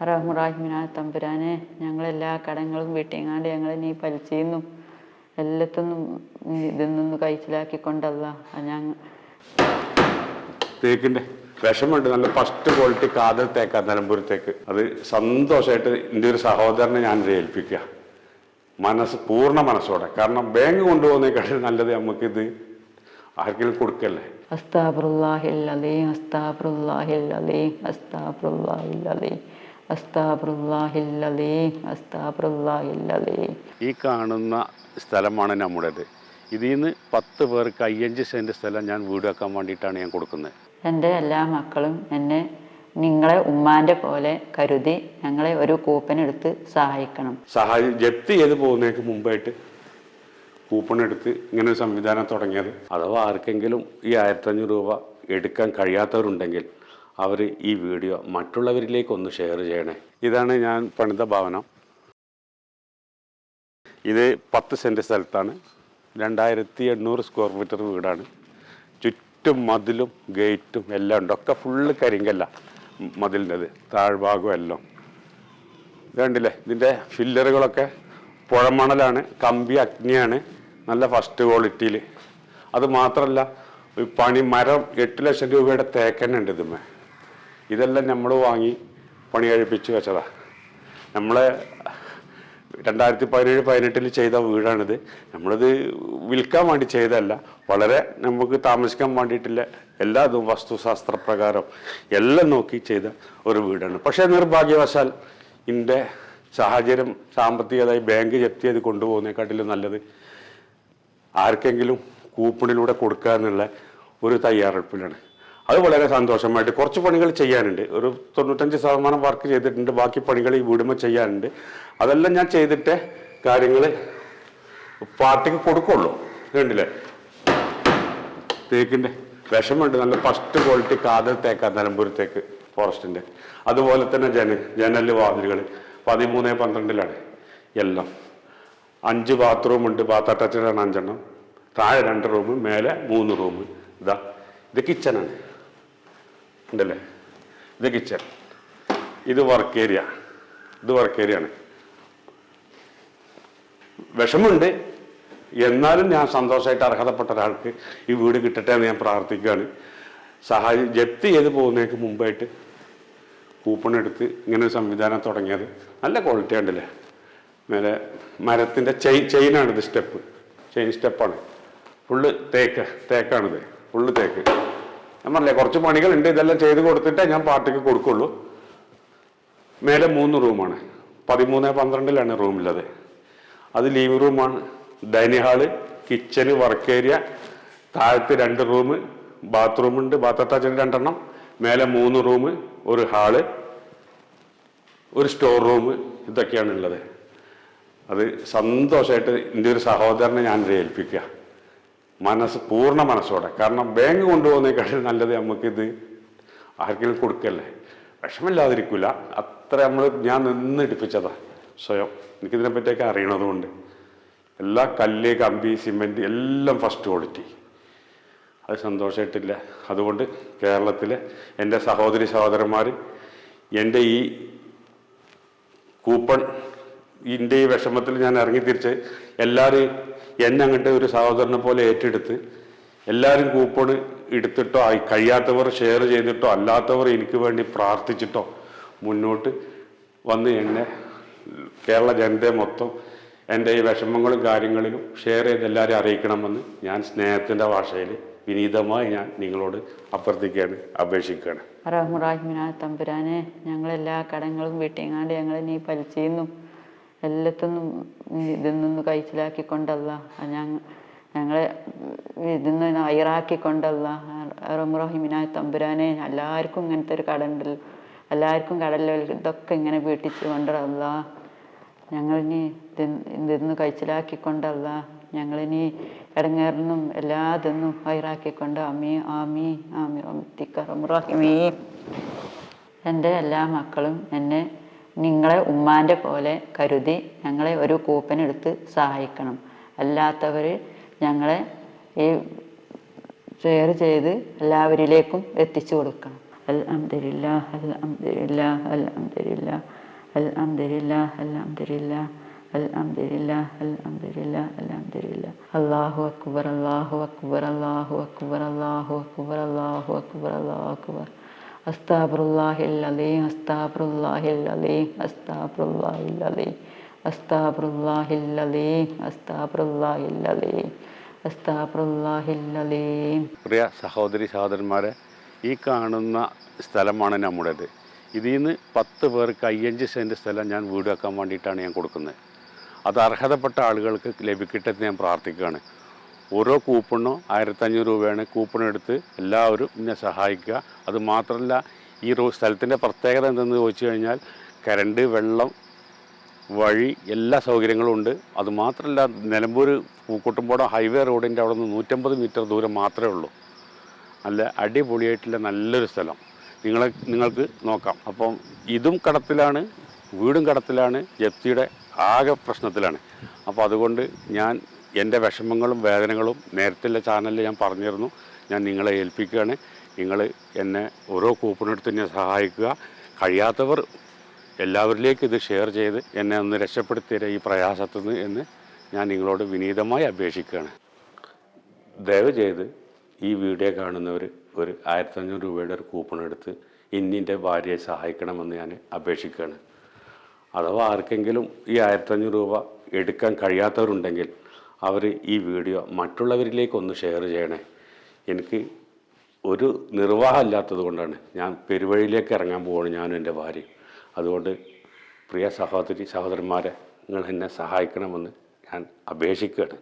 റഹ്മുറാഹിമിനാ തമ്പുരാനെ ഞങ്ങളെല്ലാ കടങ്ങളും വീട്ടിങ്ങാണ്ട് ഞങ്ങൾ നീ പലിച്ചയുന്നു എല്ലാത്തൊന്നും ഇതിൽ നിന്ന് കഴിച്ചിലാക്കിക്കൊണ്ടല്ല. ഞങ്ങൾ തേക്കിന്റെ വിഷമുണ്ട് നല്ല ഫസ്റ്റ് ക്വാളിറ്റി കാതൽ തേക്കാ നിലമ്പൂരത്തേക്ക് അത് സന്തോഷമായിട്ട് എന്റെ ഒരു സഹോദരനെ ഞാൻ ഏൽപ്പിക്കുക മനസ്സ് പൂർണ മനസ്സോടെ. കാരണം ബാങ്ക് കൊണ്ടുപോകുന്നേക്കാളും നല്ലത് നമുക്കിത് ആർക്കെങ്കിലും കൊടുക്കല്ലേ? അസ്താഫുറുല്ലാഹില്ലലീം അസ്താഫുറുല്ലാഹില്ലലീം അസ്താഫുറുല്ലാഹില്ലലീം ഈ കാണുന്ന സ്ഥലമാണ് നമ്മുടേത്. ഇതിൽ നിന്ന് പത്ത് പേർക്ക് അയ്യഞ്ച് സെന്റ് സ്ഥലം ഞാൻ വീട് വെക്കാൻ വേണ്ടിയിട്ടാണ് ഞാൻ കൊടുക്കുന്നത്. എന്റെ എല്ലാ മക്കളും എന്നെ നിങ്ങളെ ഉമ്മാന്റെ പോലെ കരുതി ഞങ്ങളെ ഒരു കൂപ്പനെടുത്ത് സഹായിക്കണം. സഹായി ജപ്തി ചെയ്ത് പോകുന്നതിന് മുമ്പായിട്ട് കൂപ്പൺ എടുത്ത് ഇങ്ങനെ ഒരു സംവിധാനം തുടങ്ങിയത്. അഥവാ ആർക്കെങ്കിലും ഈ ആയിരത്തഞ്ഞൂറ് രൂപ എടുക്കാൻ കഴിയാത്തവരുണ്ടെങ്കിൽ അവർ ഈ വീഡിയോ മറ്റുള്ളവരിലേക്ക് ഒന്ന് ഷെയർ ചെയ്യണേ. ഇതാണ് ഞാൻ പണിത ഭവനം. ഇത് പത്ത് സെന്റ് സ്ഥലത്താണ്. രണ്ടായിരത്തി എണ്ണൂറ് സ്ക്വയർ മീറ്റർ വീടാണ്. ചുറ്റും മതിലും ഗേറ്റും എല്ലാം ഉണ്ട്. ഒക്കെ ഫുള്ള് കരിങ്കല്ല മതിലിന്റെത്. താഴ്ഭാഗം എല്ലാം. ഇതുണ്ടല്ലേ? ഇതിന്റെ ഫില്ലറുകളൊക്കെ പുഴമണലാണ്. കമ്പി അഗ്നിയാണ്. നല്ല ഫസ്റ്റ് ക്വാളിറ്റിയിൽ അത് മാത്രമല്ല പണി മരം എട്ട് ലക്ഷം രൂപയുടെ തേക്കന്നെ ഉണ്ട് ഇതുമേ ഇതെല്ലാം നമ്മൾ വാങ്ങി പണി കഴിപ്പിച്ച് വെച്ചതാണ് നമ്മളെ രണ്ടായിരത്തി പതിനേഴ് പതിനെട്ടിൽ ചെയ്ത വീടാണിത്. നമ്മളിത് വിൽക്കാൻ വേണ്ടി ചെയ്തതല്ല വളരെ നമുക്ക് താമസിക്കാൻ വേണ്ടിയിട്ടില്ല എല്ലാ ഇതും വസ്തുശാസ്ത്ര പ്രകാരം എല്ലാം നോക്കി ചെയ്ത ഒരു വീടാണ്. പക്ഷേ നിർഭാഗ്യവശാൽ ഇതിന്റെ സാഹചര്യം സാമ്പത്തികമായി ബാങ്ക് ജപ്തി ചെയ്ത് കൊണ്ടുപോകുന്നതിനെക്കാട്ടിലും നല്ലത് ആർക്കെങ്കിലും കൂപ്പണിലൂടെ കൊടുക്കുക എന്നുള്ള ഒരു തയ്യാറെടുപ്പിലാണ്. അത് വളരെ സന്തോഷമായിട്ട് കുറച്ച് പണികൾ ചെയ്യാനുണ്ട്. ഒരു തൊണ്ണൂറ്റഞ്ച് ശതമാനം വർക്ക് ചെയ്തിട്ടുണ്ട്. ബാക്കി പണികൾ ഈ വീടുമ്പോൾ ചെയ്യാനുണ്ട്. അതെല്ലാം ഞാൻ ചെയ്തിട്ട് കാര്യങ്ങൾ പാർട്ടിക്ക് കൊടുക്കുള്ളൂ. കണ്ടില്ലേ? തേക്കിന്റെ വിഷമുണ്ട്. നല്ല ഫസ്റ്റ് ക്വാളിറ്റി കാതൽ തേക്കാ നിലമ്പൂർ തേക്ക് ഫോറസ്റ്റിന്റെ അതുപോലെ തന്നെ ജന ജനൽ വാതിലുകൾ പതിമൂന്ന് പന്ത്രണ്ടിലാണ് എല്ലാം. അഞ്ച് ബാത്റൂം ഉണ്ട്. ബാത്ത് അറ്റാച്ചഡാണ് അഞ്ചെണ്ണം. താഴെ രണ്ട് റൂം മേലെ മൂന്ന് റൂം ഇതാ. ഇത് കിച്ചണാണ് ഉണ്ടല്ലേ? ഇത് കിച്ചൺ ഇത് വർക്ക് ഏരിയ ഇത് വർക്ക് ഏരിയ ആണ്. വിഷമുണ്ട് എന്നാലും ഞാൻ സന്തോഷമായിട്ട് അർഹതപ്പെട്ട ഒരാൾക്ക് ഈ വീട് കിട്ടട്ടെ എന്ന് ഞാൻ പ്രാർത്ഥിക്കുകയാണ്. സഹായി ജപ്തി ചെയ്ത് പോകുന്നതിന് മുമ്പായിട്ട് കൂപ്പൺ എടുത്ത് ഇങ്ങനെ ഒരു സംവിധാനം തുടങ്ങിയത് നല്ല ക്വാളിറ്റി ഉണ്ടല്ലേ മേലെ മരത്തിന്റെ ചെയിൻ ചെയിനാണിത് സ്റ്റെപ്പ് ചെയിൻ സ്റ്റെപ്പാണ് ഫുള്ള് തേക്ക് തേക്കാണിത്. ഫുള്ള് തേക്ക്. ഞാൻ പറഞ്ഞില്ലേ കുറച്ച് പണികളുണ്ട് ഇതെല്ലാം ചെയ്ത് കൊടുത്തിട്ടേ ഞാൻ പാർട്ടിക്ക് കൊടുക്കുള്ളൂ. മേലെ മൂന്ന് റൂമാണ്. പതിമൂന്ന് പന്ത്രണ്ടിലാണ് റൂമുള്ളത് അത് ലീവ് റൂമാണ് ഡൈനിങ് ഹാൾ കിച്ചന് വർക്ക് ഏരിയ താഴത്ത് രണ്ട് റൂം ബാത്റൂമുണ്ട് ബാത്ത് അറ്റാച്ച്ഡ് രണ്ടെണ്ണം. മേലെ മൂന്ന് റൂം ഒരു ഹാൾ ഒരു സ്റ്റോർ റൂം ഇതൊക്കെയാണ് ഉള്ളത് അത് സന്തോഷമായിട്ട് എന്റെ ഒരു സഹോദരനെ ഞാൻ ഏൽപ്പിക്കുക. മനസ്സ് പൂർണ മനസ്സോടെ. കാരണം ബാങ്ക് കൊണ്ടുപോകുന്നതിനേക്കാളും നല്ലത് നമുക്കിത് ആർക്കെങ്കിലും കൊടുക്കല്ലേ? വിഷമില്ലാതിരിക്കില്ല അത്ര നമ്മൾ ഞാൻ നിന്ന് ഇടിപ്പിച്ചതാ സ്വയം. എനിക്കിതിനെ പറ്റിയൊക്കെ അറിയണതുകൊണ്ട്. എല്ലാ കല്ല് കമ്പി സിമെന്റ് എല്ലാം ഫസ്റ്റ് ക്വാളിറ്റി അത് സന്തോഷമായിട്ടില്ല അതുകൊണ്ട് കേരളത്തിലെ എന്റെ സഹോദരി സഹോദരന്മാർ എന്റെ ഈ കൂപ്പൺ ഇതിന്റെ ഈ വിഷമത്തിൽ ഞാൻ ഇറങ്ങി തിരിച്ച് എല്ലാവരും എന്നെ അങ്ങോട്ട് ഒരു സഹോദരനെ പോലെ ഏറ്റെടുത്ത് എല്ലാവരും കൂപ്പൺ എടുത്തിട്ടോ കഴിയാത്തവർ ഷെയർ ചെയ്തിട്ടോ അല്ലാത്തവർ എനിക്ക് വേണ്ടി പ്രാർത്ഥിച്ചിട്ടോ മുന്നോട്ട് വന്ന് എന്നെ കേരള ജനതയെ മൊത്തം എന്റെ ഈ വിഷമങ്ങളും കാര്യങ്ങളിലും ഷെയർ ചെയ്ത് എല്ലാവരും അറിയിക്കണമെന്ന് ഞാൻ സ്നേഹത്തിന്റെ ഭാഷയിൽ വിനീതമായി ഞാൻ നിങ്ങളോട് അഭ്യർത്ഥിക്കുകയാണ് അപേക്ഷിക്കുകയാണ്. റഹ്മുറാഹിമിനാ തമ്പുരാനെ ഞങ്ങളെല്ലാ കടങ്ങളും വീട്ടിങ്ങാണ്ട് ഞങ്ങളെ നീ പലിച്ചയുന്നു എല്ലാത്തൊന്നും ഇതിൽ നിന്ന് കഴിച്ചിലാക്കിക്കൊണ്ടല്ല ഞങ്ങളെ ഇതിൽ നിന്ന് അയറാക്കിക്കൊണ്ടല്ല. റഹ്മുറാഹിമിനാ തമ്പുരാനെ എല്ലാവർക്കും ഇങ്ങനത്തെ ഒരു കട ഉണ്ട് എല്ലാവർക്കും കടലിൽ ഇതൊക്കെ ഇങ്ങനെ വീട്ടിച്ച് കൊണ്ടല്ല ഞങ്ങളിനി ഇതിന്ന് കഴിച്ചിലാക്കിക്കൊണ്ടല്ല ഞങ്ങളിനി ഇടങ്ങേറിനും എല്ലാ ഇതൊന്നും ഹൈറാക്കിക്കൊണ്ട് അമ്മീ ആമീ ആമി റഹ്മീ എന്റെ എല്ലാ മക്കളും എന്നെ നിങ്ങളെ ഉമ്മാന്റെ പോലെ കരുതി ഞങ്ങളെ ഒരു കൂപ്പനെടുത്ത് സഹായിക്കണം. അല്ലാത്തവർ ഞങ്ങളെ ഈ ഷെയർ ചെയ്ത് എല്ലാവരിലേക്കും എത്തിച്ചു കൊടുക്കണം. അൽഹംദില്ല അൽഹംദില്ല അൽഹംദില്ല അൽഹംദില്ല അൽഹംദില്ല അൽഹംദില്ല അൽഹംദില്ല അൽഹംദില്ല അല്ലാഹു അക്ബർ അല്ലാഹു അക്ബർ അല്ലാഹു അക്ബർ അല്ലാഹു അക്ബർ അല്ലാഹു അക്ബർ അല്ലാഹു അക്ബർ. പ്രിയ സഹോദരി സഹോദരന്മാരെ ഈ കാണുന്ന സ്ഥലമാണ് നമ്മുടേത്. ഇതിൽ നിന്ന് പത്ത് പേർക്ക് അയ്യഞ്ച് സെന്റ് സ്ഥലം ഞാൻ വീട് വെക്കാൻ വേണ്ടിയിട്ടാണ് ഞാൻ കൊടുക്കുന്നത്. അത് അർഹതപ്പെട്ട ആളുകൾക്ക് ലഭിക്കട്ടെ എന്ന് ഞാൻ പ്രാർത്ഥിക്കുകയാണ്. ഓരോ കൂപ്പണോ ആയിരത്തഞ്ഞൂറ് രൂപയാണ് കൂപ്പൺ എടുത്ത് എല്ലാവരും എന്നെ സഹായിക്കുക. അതുമാത്രമല്ല ഈ റോ സ്ഥലത്തിന്റെ പ്രത്യേകത എന്തെന്ന് ചോദിച്ചു കഴിഞ്ഞാൽ കരണ്ട് വെള്ളം വഴി എല്ലാ സൗകര്യങ്ങളും ഉണ്ട്. അതുമാത്രമല്ല നിലമ്പൂർ പൂക്കുട്ടുംപോടം ഹൈവേ റോഡിന്റെ അവിടെ നിന്ന് നൂറ്റമ്പത് മീറ്റർ ദൂരം മാത്രമേ ഉള്ളൂ. നല്ല അടിപൊളിയായിട്ടുള്ള നല്ലൊരു സ്ഥലം. നിങ്ങളെ നിങ്ങൾക്ക് നോക്കാം. അപ്പം ഇതും കടത്തിലാണ് വീടും കടത്തിലാണ് ജപ്തിയുടെ ആകെ പ്രശ്നത്തിലാണ്. അപ്പോൾ അതുകൊണ്ട് ഞാൻ എന്റെ വിഷമങ്ങളും വേദനകളും നേരത്തെ ചാനലിൽ ഞാൻ പറഞ്ഞിരുന്നു. ഞാൻ നിങ്ങളെ ഏൽപ്പിക്കുകയാണ്. നിങ്ങൾ എന്നെ ഓരോ കൂപ്പണെടുത്ത് എന്നെ സഹായിക്കുക. കഴിയാത്തവർ എല്ലാവരിലേക്കും ഇത് ഷെയർ ചെയ്ത് എന്നെ ഒന്ന് രക്ഷപ്പെടുത്തിയ ഈ പ്രയാസത്തിൽ നിന്ന് എന്ന് ഞാൻ നിങ്ങളോട് വിനീതമായി അപേക്ഷിക്കുകയാണ്. ദയവ് ചെയ്ത് ഈ വീഡിയോ കാണുന്നവർ ഒരു ആയിരത്തഞ്ഞൂറ് രൂപയുടെ ഒരു കൂപ്പൺ എടുത്ത് ഇന്നിന്റെ ഭാര്യയെ സഹായിക്കണമെന്ന് ഞാൻ അപേക്ഷിക്കുകയാണ്. അഥവാ ആർക്കെങ്കിലും ഈ ആയിരത്തഞ്ഞൂറ് രൂപ എടുക്കാൻ കഴിയാത്തവരുണ്ടെങ്കിൽ അവർ ഈ വീഡിയോ മറ്റുള്ളവരിലേക്ക് ഒന്ന് ഷെയർ ചെയ്യണേ. എനിക്ക് ഒരു നിർവാഹമില്ലാത്തത് കൊണ്ടാണ് ഞാൻ പെരുവഴിയിലേക്ക് ഇറങ്ങാൻ പോവാണ് ഞാനും എന്റെ ഭാര്യയും. അതുകൊണ്ട് പ്രിയ സഹോദരി സഹോദരന്മാരെ നിങ്ങൾ എന്നെ സഹായിക്കണമെന്ന് ഞാൻ അപേക്ഷിക്കുകയാണ്.